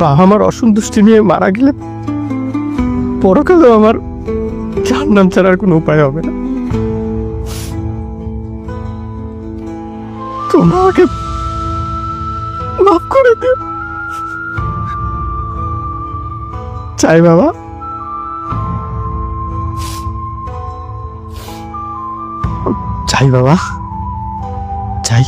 বাবা আমার অসন্তুষ্টি নিয়ে মারা গেলে পরকালেও আমার জাহান্নাম ছাড়ার কোনো উপায় হবে না। তোমরা আমাকে মাফ করে দিও। চাই বাবা। চাই বাবা। চাই।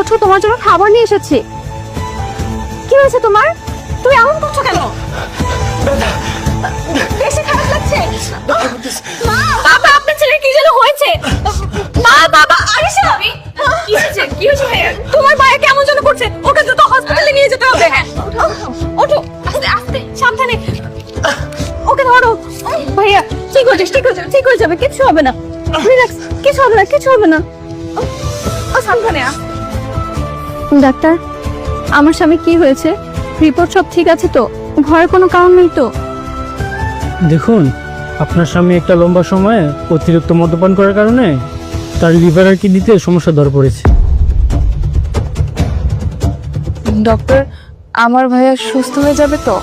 ওঠো তোমার জন্য খাবার নিয়ে এসেছি। কি হয়েছে তোমার? তুমি এমন করছ কেন? বাবা, আপনার ছেলে কি যেন হয়েছে? মা, বাবা তোমার ভাইয়া কেমন যেন করছে? ওকে দ্রুত হসপিটালে নিয়ে যেতে হবে। ওঠো আস্তে আস্তে, সাবধানে। ওকে ধরো। ভাইয়া, ঠিক হয়ে ঠিক হয়ে ঠিক হয়ে যাবে কিছু হবে না। রিল্যাক্স কিছু হবে না, কিছু হবে না। সাবধানে আ ডাক্তার আমার স্বামী কি হয়েছে? রিপোর্ট সব ঠিক আছে তো? ঘরে কোনো কারণ নেই তো? দেখুন আপনার স্বামী একটা লম্বা সময়ে অতিরিক্ত মদ্যপান করার কারণে তার লিভার আর কিডনিতে সমস্যা ধরা পড়েছে। ডক্টর আমার ভাইয়া সুস্থ হয়ে যাবে তো?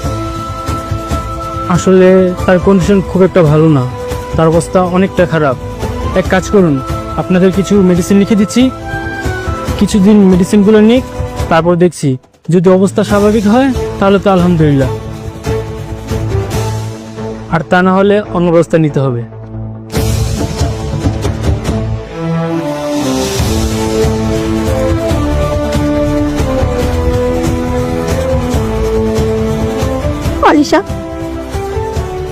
আসলে তার কন্ডিশন খুব একটা ভালো না। তার অবস্থা অনেকটা খারাপ। এক কাজ করুন আপনাদের কিছু মেডিসিন লিখে দিচ্ছি। কিছুদিন মেডিসিনগুলো নিক, তারপর দেখছি যদি অবস্থা স্বাভাবিক হয়, তাহলে তো আলহামদুলিল্লাহ। আর তা না হলে অন্য ব্যবস্থা নিতে হবে।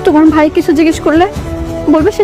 তোমার ভাই কিছু জিজ্ঞেস করলে বলবে সে